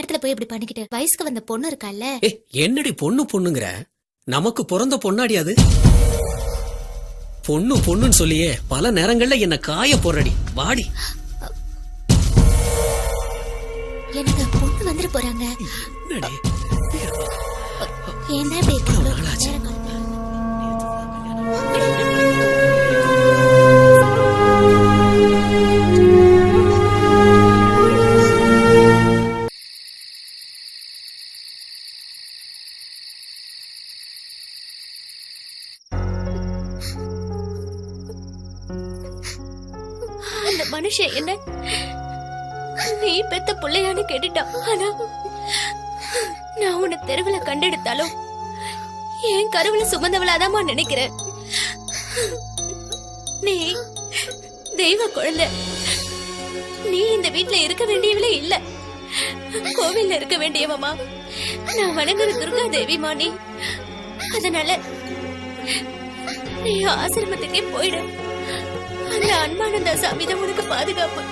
இடத்துல போய் இப்படி பண்ணிக்கிட்டு வயசுக்கு வந்த பொண்ணு இருக்கால்ல? ஏ என்னடி பொண்ணு பொண்ணுங்கிற? நமக்கு பிறந்த பொண்ணாடி அது? பொண்ணு பொண்ணுன்னு சொல்லியே பல நேரங்கள்ல என்ன காய போறடி வாடி. எனக்கு பொண்ணு வந்துட்டு போறாங்க. என்னடி? ஏன் இப்படி இருக்கு? நேரம். மனுஷன் என்ன? நீ பெத்த பிள்ளையான்னு கேட்டுட்டான் ஆனா நான் உன்னை தெருவுல கண்டெடுத்தாலும் என் கருவுல சுமந்தவளாதாம்மா நினைக்கிறேன். நீ தெய்வ குழந்தை. நீ இந்த வீட்டுல இருக்க வேண்டியவளே இல்ல. கோவில்ல இருக்க வேண்டியவமா நான் வணங்குற துர்கா தேவிமா நீ. அதனால நீ ஆசிரமத்துக்கே போயிடு. அந்த அன்பானந்த சாமி தான் உனக்கு பாதுகாப்பு.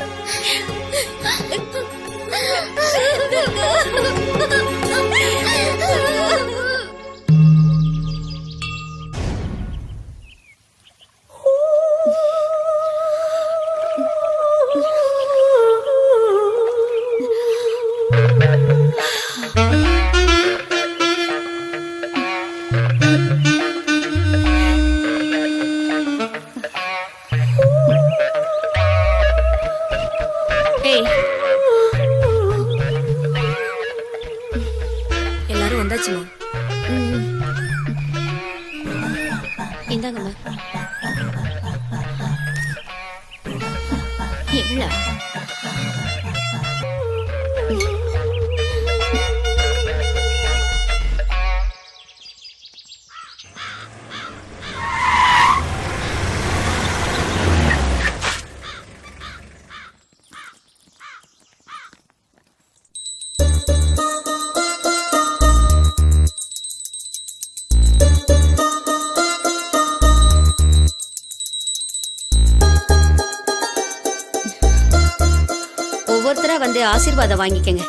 ஆசீர்வாதம் வாங்கிக்கங்க.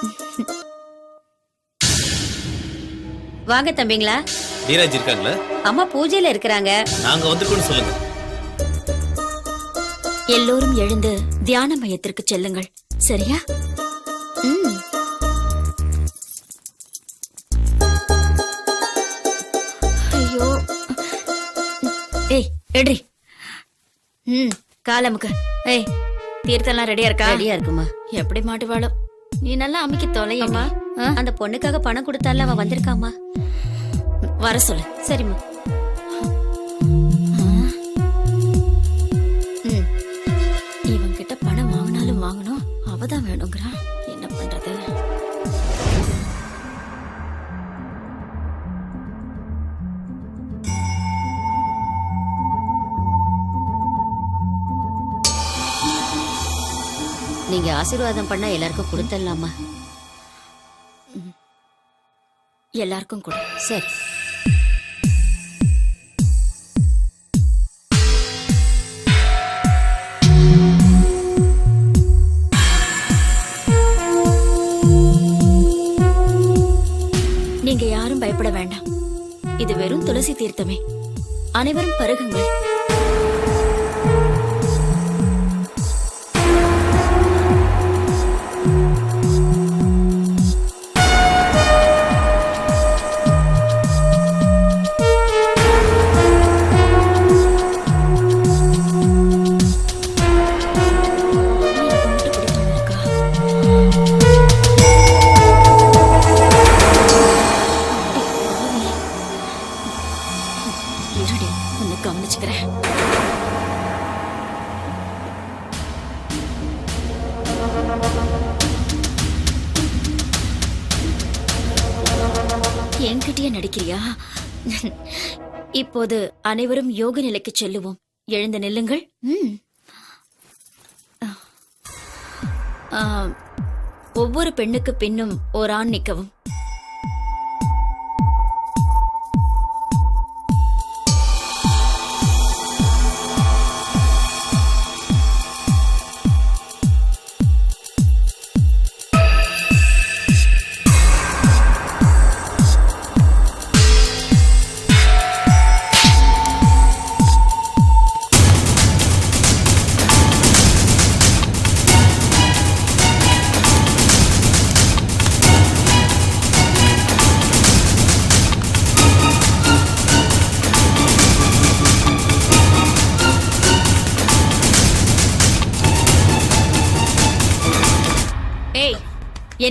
வாங்க தம்பிங்களா. நீராஜ் இருக்காங்களா? அம்மா பூஜையில இருக்கிறாங்க. நாங்க வந்திருக்கோம்னு சொல்லுங்க. எல்லோரும் எழுந்து தியான மையத்திற்கு செல்லுங்கள். சரியா? ம். ஐயோ. ஏய் எடுறி ம் காலமுக்கு. ஏய் தீர்த்தம்லாம் ரெடியா இருக்கா? ரெடியா இருக்குமா? எப்படி மாட்டுவாளோ நீ நல்லா அமைக்க தொலையம்மா. அந்த பொண்ணுக்காக பணம் கொடுத்தால அவ வந்திருக்காமா வர சொல்லு. சரிம்மா. ஆசீர்வாதம் பண்ணா எல்லாருக்கும் கொடுத்துடலாமா எல்லாருக்கும் கொடு. சரி. நீங்க யாரும் பயப்பட வேண்டாம். இது வெறும் துளசி தீர்த்தமே. அனைவரும் பருகுங்கள். என்கிட்டயே நடிக்கிறியா? இப்போது அனைவரும் யோக நிலைக்கு செல்லுவோம். எழுந்து நில்லுங்கள். ம். ஒவ்வொரு பெண்ணுக்கு பின்னும் ஓர் ஆண் நிற்கவும்.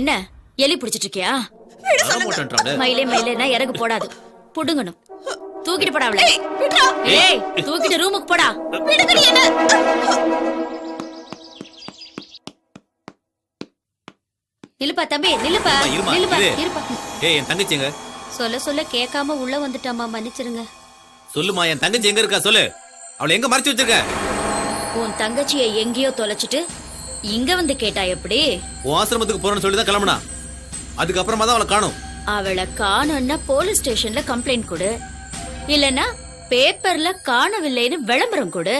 என்ன? எலி பிடிச்சிட்டு இருக்கியா மயிலே மயிலேனா இறகு போடாது. புடுங்கணும். தூக்கிட்டு போடா அவளை. ஏய் தூக்கிட்டு ரூமுக்கு போடா. நில்லுப்பா தம்பி நில்லுப்பா இரு. இருப்பா. ஏய் என் தங்கச்சி எங்க சொல்ல சொல்ல கேட்காம உள்ள வந்துட்டாமா மன்னிச்சிருங்க. சொல்லுமா என் தங்கச்சி எங்க இருக்கா சொல்லு. அவளை எங்க மறைச்சு வச்சிருக்க? உன் தங்கச்சியை எங்கேயோ தொலைச்சிட்டு இங்க வந்து கேட்டா எப்படி? உன் ஆசிரமத்துக்கு போறேன்னு சொல்லி தான் கிளம்புனா. அதுக்கப்புறமா தான் அவளை காணும். அவளை காணோம்னா போலீஸ் ஸ்டேஷன்ல கம்ப்ளைண்ட் கொடு. இல்லனா பேப்பர்ல காணவில்லைன்னு விளம்பரம் கொடு.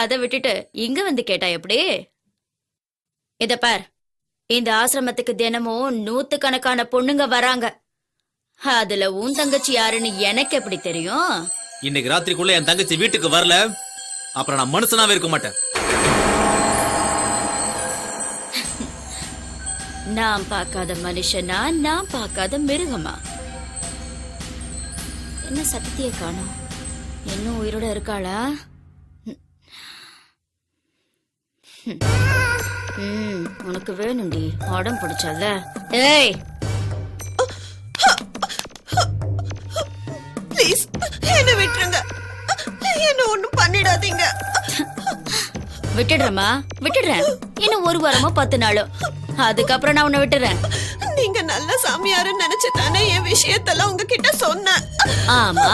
அத விட்டுட்டு இங்க வந்து கேட்டா எப்படி? இத பார். இந்த ஆசிரமத்துக்கு தினமும் நூத்துக்கணக்கான பொண்ணுங்க வராங்க. அதுல உன் தங்கச்சி யாருன்னு எனக்கு எப்படி தெரியும்? இன்னைக்கு ராத்திரிக்குள்ள என் தங்கச்சி வீட்டுக்கு வரல. அப்புறம் நான் மனுஷனாவே இருக்க மாட்டேன். நான் பார்க்காத மனுஷனா நான் பார்க்காத மிருகமா? என்ன சத்திய காணோம்? இன்னும் உயிரோட இருக்காளா? ம், உனக்கு வேணும்டி. உடம் பிடிச்சல ஏய்! ப்ளீஸ் என்ன விட்டுருங்க. என்ன ஒண்ணும் பண்ணிடாதீங்க. விட்டுடுறேம்மா. விட்டுடுறேன். இன்னும் ஒரு வாரமோ பத்து நாளோ. அதுக்கப்புறம் நான் உன்னை விட்டுறேன். நீங்க நல்ல சாமியாருன்னு நினைச்சு தானே என் விஷயத்தெல்லாம் உங்ககிட்ட சொன்னேன். ஆமா.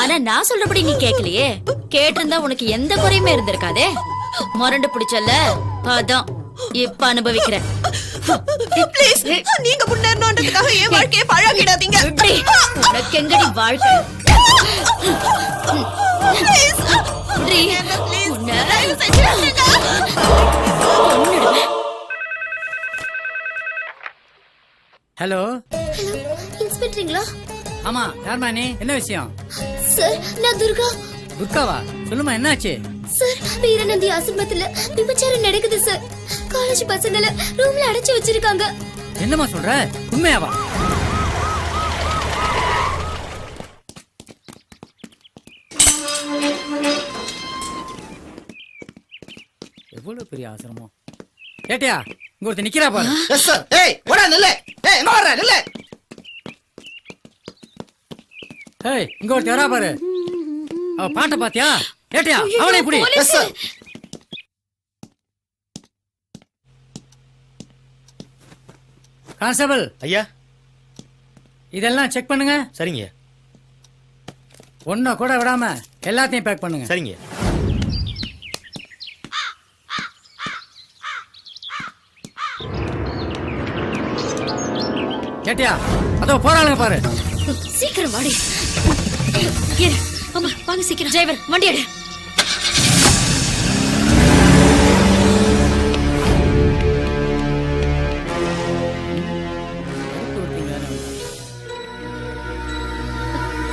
ஆனா நான் சொல்றபடி நீ கேக்கலையே. கேட்டிருந்தா உனக்கு எந்த குறையுமே இருந்திருக்காதே. முரண்டு பிடிச்சல அதான் இப்ப அனுபவிக்கிறேன். ப்ளீஸ் நீங்க முன்னேறணுன்றதுக்காக என் வாழ்க்கையை பழகிடாதீங்க உனக்கு எங்கடி வாழ்க்கை? ப்ளீஸ் உன்னை தயவு செஞ்சு விட்டுருங்க. கொன்னுடுவேன். ஹலோ? ஹலோ இன்ஸ்பெக்டருங்களா? ஆமா யார்மா நீ? என்ன விஷயம்? சார் நான் துர்கா. துர்காவா? சொல்லுமா என்னாச்சு? சார் வீரநந்தி ஆசிரமத்துல விபச்சாரம் நடக்குது சார். காலேஜ் பசங்கள ரூம்ல அடைச்சு வச்சிருக்காங்க. என்னம்மா சொல்ற? உண்மையாவா? எவ்வளவு பெரிய ஆசிரமம்? கேட்டியா? இங்க ஒருத்தர் நிக்கிறா பாரு. எஸ் சார் ஏய் ஓடா நில்லு. ஏய் எங்க வர்ற நில்லு. ஏய் இங்க ஒருத்தர் வரா பாரு. அவ பாட்ட பாத்தியா? கேட்டியா? அவளை இப்படி எஸ் சார் கான்ஸ்டபிள். ஐயா. இதெல்லாம் செக் பண்ணுங்க. சரிங்க. ஒன்ன கூட விடாம எல்லாத்தையும் பேக் பண்ணுங்க. சரிங்க. கேட்டியா? அதோ போறாளுங்க பாரு. சீக்கிரம் வாடி. இரு. ஆமா வாங்க சீக்கிரம். டிரைவர் வண்டி எடு.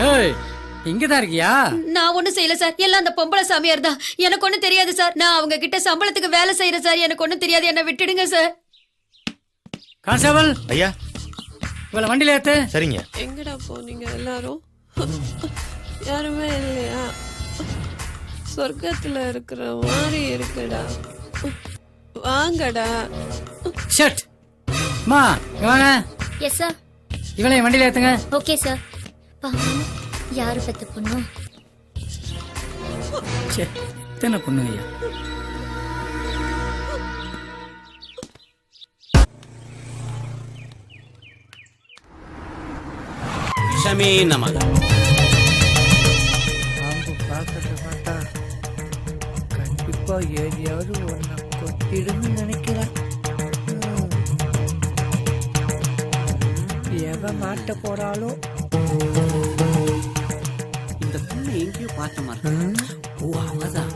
ஏய் இங்கதான் இருக்கியா? நான் ஒண்ணும் செய்யல சார். எல்லாம் அந்த பொம்பளை சாமியார் தான். எனக்கு ஒண்ணும் தெரியாது சார். நான் அவங்க கிட்ட சம்பளத்துக்கு வேலை செய்யறேன் சார். எனக்கு ஒண்ணும் தெரியாது. என்ன விட்டுடுங்க சார். கான்ஸ்டபிள்? ஐயா இவளை வண்டியில ஏத்து. சரிங்க. எங்கடா போனீங்க எல்லாரும்? யாருமே இல்லையா? சொர்க்கத்துல இருக்கிற மாதிரி இருக்குடா. வாங்கடா. ஷட் மா வாங்க. எஸ் சார் இவளையும் வண்டியில ஏத்துங்க. ஓகே சார் பாவம் யாரு பெத்த பொண்ணு? ச்சே, எத்தனை பொண்ணு ஐயா ஷமி நமக பாம்பு பார்க்கறத பார்த்தா கண்டிப்பா ஏரியாவது ஒன்ன கொத்திடுன்னு நினைக்கிறேன். ம். எவ மாட்ட போறாளோ? இந்த பொண்ணு எங்கேயோ பார்த்த மாதிரி ஓ அவதான்.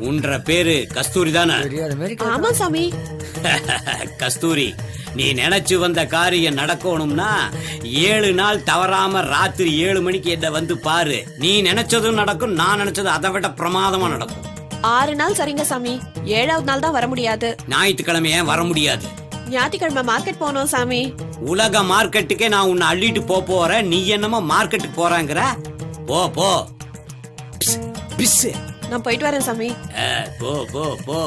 உன்ற பேரு கஸ்தூரி தானே தெரியாத மாதிரி ஆமா சாமி. கஸ்தூரி. நீ நினைச்சு வந்த காரியம் நடக்கணும்னா ஏழு நாள் தவறாம ராத்திரி ஏழு மணிக்கு என்ன வந்து பாரு. நீ நினைச்சதும் நடக்கும் நான் நினைச்சது அதை விட பிரமாதமா நடக்கும். ஆறு நாள் சரிங்க சாமி. ஏழாவது நாள் தான் வர முடியாது. ஞாயிற்றுக்கிழமை ஏன் வர முடியாது? ஞாயிற்றுக்கிழமை மார்க்கெட் போனோம் சாமி. உலக மார்க்கெட்டுக்கே நான் உன்னை அள்ளிட்டு போ போறேன். நீ என்னமோ மார்க்கெட்டுக்கு போறாங்கிற? போ போ. பிஸ். நான் போயிட்டு வரேன் சாமி. போ போ போ.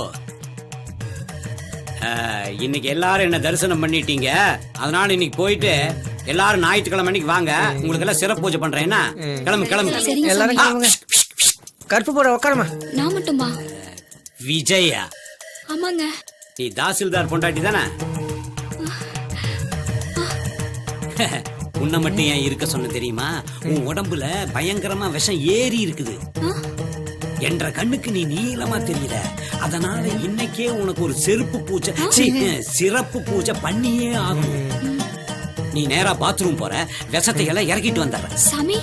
இன்னைக்கு எல்லாரும் என்ன தரிசனம் பண்ணிட்டீங்க? அதனால இன்னைக்கு போயிட்டு எல்லாரும் ஞாயிற்றுக்கிழமை அன்னைக்கு வாங்க. உங்களுக்கு எல்லாம் சிறப்பு பூஜை பண்றேன். என்ன? கிளம்பு கிளம்பு. எல்லாரும் கிளம்புங்க கருப்பு போட உட்காரமா நான் மட்டுமா? விஜயா. ஆமாங்க. நீ தாசில்தார் பொண்டாட்டி தானே? உன்னை மட்டும் ஏன் இருக்க சொன்ன தெரியுமா? உன் உடம்புல பயங்கரமா விஷம் ஏறி இருக்குது. என்ற கண்ணுக்கு நீ நீளமா தெரியல அதனால இன்னைக்கே உனக்கு ஒரு செருப்பு பூஜை சிறப்பு பூஜை பண்ணியே ஆகும் நீ நேரா பாத்ரூம் போற விஷத்தை எல்லாம் இறக்கிட்டு வந்துடுற. சாமி.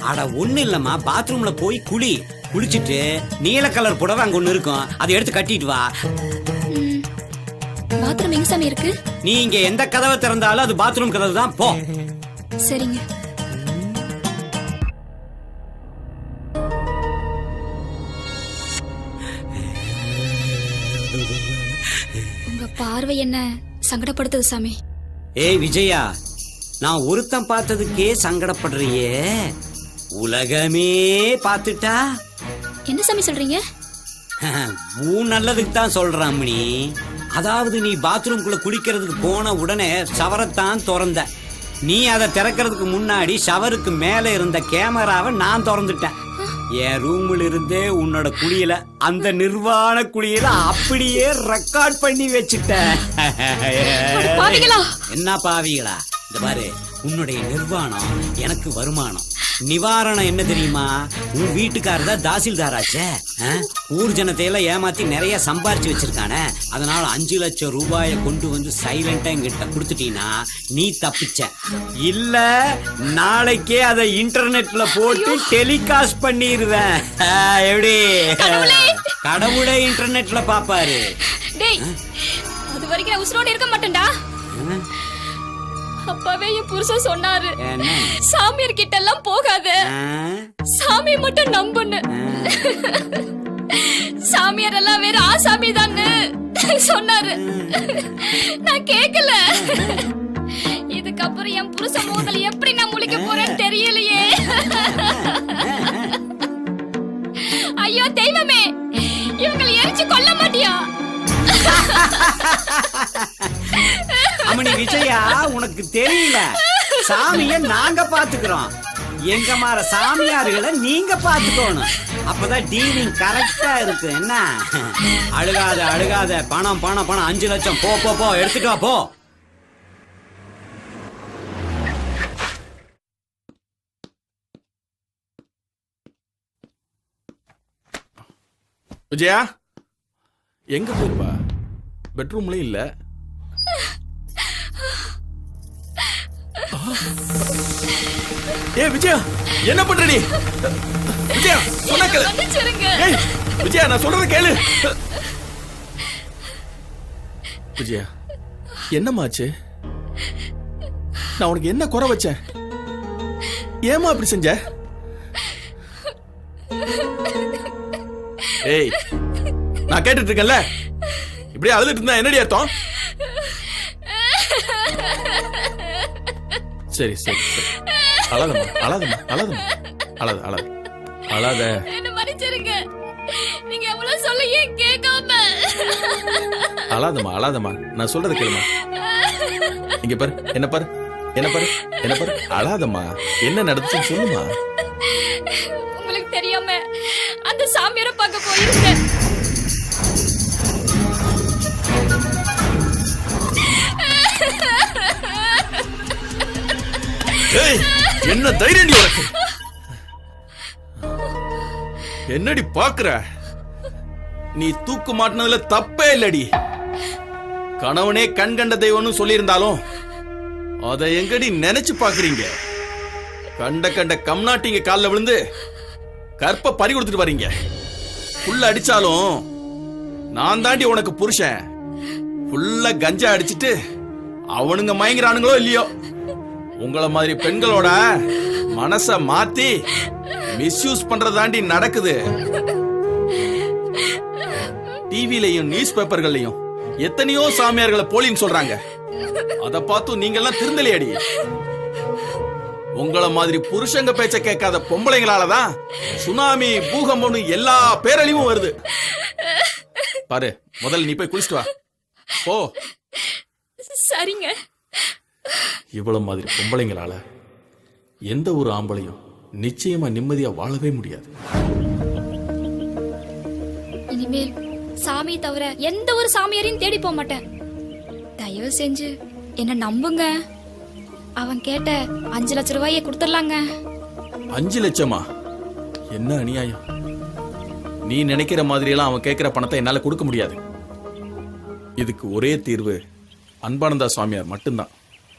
அட ஒண்ணு இல்லம்மா. பாத்ரூம்ல போய் குளி. குளிச்சிட்டு நீல கலர் புடவை அங்க ஒண்ணு இருக்கும். அதை எடுத்து கட்டிட்டு வா. பாத்ரூம் எங்க சாமி இருக்கு? நீ இங்க எந்த கதவை திறந்தாலும் அது பாத்ரூம் கதவு தான். போ. சரிங்க. பார்வை என்ன? சங்கடப்படுத்துது சாமி. ஏய் விஜயா நான் ஒருத்தன் பார்த்ததுக்கே சங்கடப்படுறியே. உலகமே பார்த்துட்டா? என்ன சாமி சொல்றீங்க? உன் நல்லதுக்கு தான் சொல்றான் மணி அதாவது நீ பாத்ரூம்குள்ள குளிக்கிறதுக்கு போன உடனே ஷவரைத்தான் திறந்த. நீ அதை திறக்கிறதுக்கு முன்னாடி ஷவருக்கு மேல இருந்த கேமராவை நான் திறந்துட்டேன். என் ரூம்ல இருந்தே உன்னோட குளியல அந்த நிர்வாண குளியல அப்படியே ரெக்கார்ட் பண்ணி வச்சுட்டேன்! என்ன பாவிகளா? இந்த பாரு உன்னுடைய நிர்வாணம் எனக்கு வருமானம். நிவாரணம் என்ன தெரியுமா? உன் வீட்டுக்காரர் தான் தாசில்தாராச்சே? ஊர் ஜனத்தை எல்லாம் ஏமாத்தி நிறைய சம்பாரிச்சு வச்சிருக்கானே. அதனால அஞ்சு லட்சம் ரூபாயை கொண்டு வந்து சைலண்டா எங்கிட்ட கொடுத்துட்டீங்கன்னா நீ தப்பிச்ச. இல்ல நாளைக்கே அதை இன்டர்நெட்ல போட்டு டெலிகாஸ்ட் பண்ணிடுவேன் எப்படி? கடவுளே. இன்டர்நெட்ல பாப்பாரு. அது வரைக்கும் உசுரோட இருக்க மாட்டேன்டா. அப்பவே என் புருஷன் சொன்னாரு. சாமியார் கிட்ட எல்லாம் போகாத? சாமி மட்டும் நம்புன்னு. சாமியார் எல்லாம் வேற ஆசாமி தான்னு சொன்னாரு. நான் கேக்கல. இதுக்கப்புறம் என் புருஷன் முகத்துல எப்படி நான் முழிக்க போறேன்னு தெரியலையே. ஐயோ தெய்வமே இவங்களை எரிச்சு கொல்ல மாட்டியா? அம்மணி விஜயா உனக்கு தெரியல. சாமிய நாங்க பாத்துக்கிறோம் எங்க மாற சாமியார்களை நீங்க பாத்துக்கணும் அப்பதான் டீலிங் கரெக்டா இருக்கு. என்ன? அழுகாத அழுகாத. பணம் பணம் பணம். அஞ்சு லட்சம். போ போ போ. எடுத்துட்டு வா போ. விஜயா எங்க போயிருப்பா? பெட்ரூம்லயும் இல்ல. ஏ விஜயா என்ன பண்ற நீ? விஜயா சொன்னா கேளு. ஏய் விஜயா நான் சொல்றத கேளு. விஜயா என்னமாச்சு நான் உனக்கு என்ன குறை வச்சேன்? ஏமா அப்படி செஞ்ச? ஏய் நான் கேட்டுட்டு இருக்கேன்ல. இப்படியே அழுதுட்டு இருந்தா என்னடி அர்த்தம்? சரி சரி சரி. அழாதம்மா அழாதம்மா அழாதம்மா. அழாத அழாத. அழாத. என்ன மன்னிச்சிருங்க. நீங்க எவ்வளவு சொல்ல ஏன் கேட்காம. அழாதம்மா அழாதம்மா. நான் சொல்றத கேளுமா. இங்க பாரு என்ன பாரு என்ன பாரு என்ன பாரு. அழாதம்மா. என்ன நடந்துச்சுன்னு சொல்லுமா. என்ன தைரியம் உனக்கு என்னடி பாக்குற நீ தூக்கு மாட்டினதுல தப்பே இல்லடி. கணவனே கண் கண்ட தெய்வம்னு சொல்லியிருந்தாலும் அதை எங்கடி நினைச்சு பாக்குறீங்க கண்ட கண்ட கம்நாட்டிங்க காலில் விழுந்து கற்ப பறி கொடுத்துட்டு வரீங்க. புல்ல அடிச்சாலும் நான் தாண்டி உனக்கு புருஷன். ஃபுல்லா கஞ்சா அடிச்சிட்டு அவனுங்க மயங்குறானுங்களோ இல்லையோ? உங்கள மாதிரி பெண்களோட மனச மாத்தி மிஸ்யூஸ் பண்றதாண்டி நடக்குது. டிவிலையும் நியூஸ் பேப்பர்கள்லயும் எத்தனையோ சாமியார்களை போலின்னு சொல்றாங்க. அத பார்த்து நீங்க எல்லாம் திருந்தலையடி. உங்கள மாதிரி புருஷங்க பேச்ச கேட்காத பொம்பளைங்களால தான் சுனாமி பூகம்பம்னு எல்லா பேரழிவும் வருது. பாரு முதல்ல நீ போய் குளிச்சிட்டு வா. போ. சரிங்க. இவ்வளவு மாதிரி பொம்பளைங்களால எந்த ஒரு ஆம்பளையும் நிச்சயமா நிம்மதியா வாழவே முடியாது. இனிமேல் சாமி தவிர எந்த ஒரு சாமியாரையும் தேடி போக மாட்டேன். தயவு செஞ்சு என்ன நம்புங்க. அவன் கேட்ட அஞ்சு லட்ச ரூபாயை கொடுத்துடலாங்க. அஞ்சு லட்சமா? என்ன அநியாயம்? நீ நினைக்கிற மாதிரியெல்லாம் அவன் கேட்கிற பணத்தை என்னால கொடுக்க முடியாது. இதுக்கு ஒரே தீர்வு அன்பானந்தா சுவாமியார் மட்டும்தான்.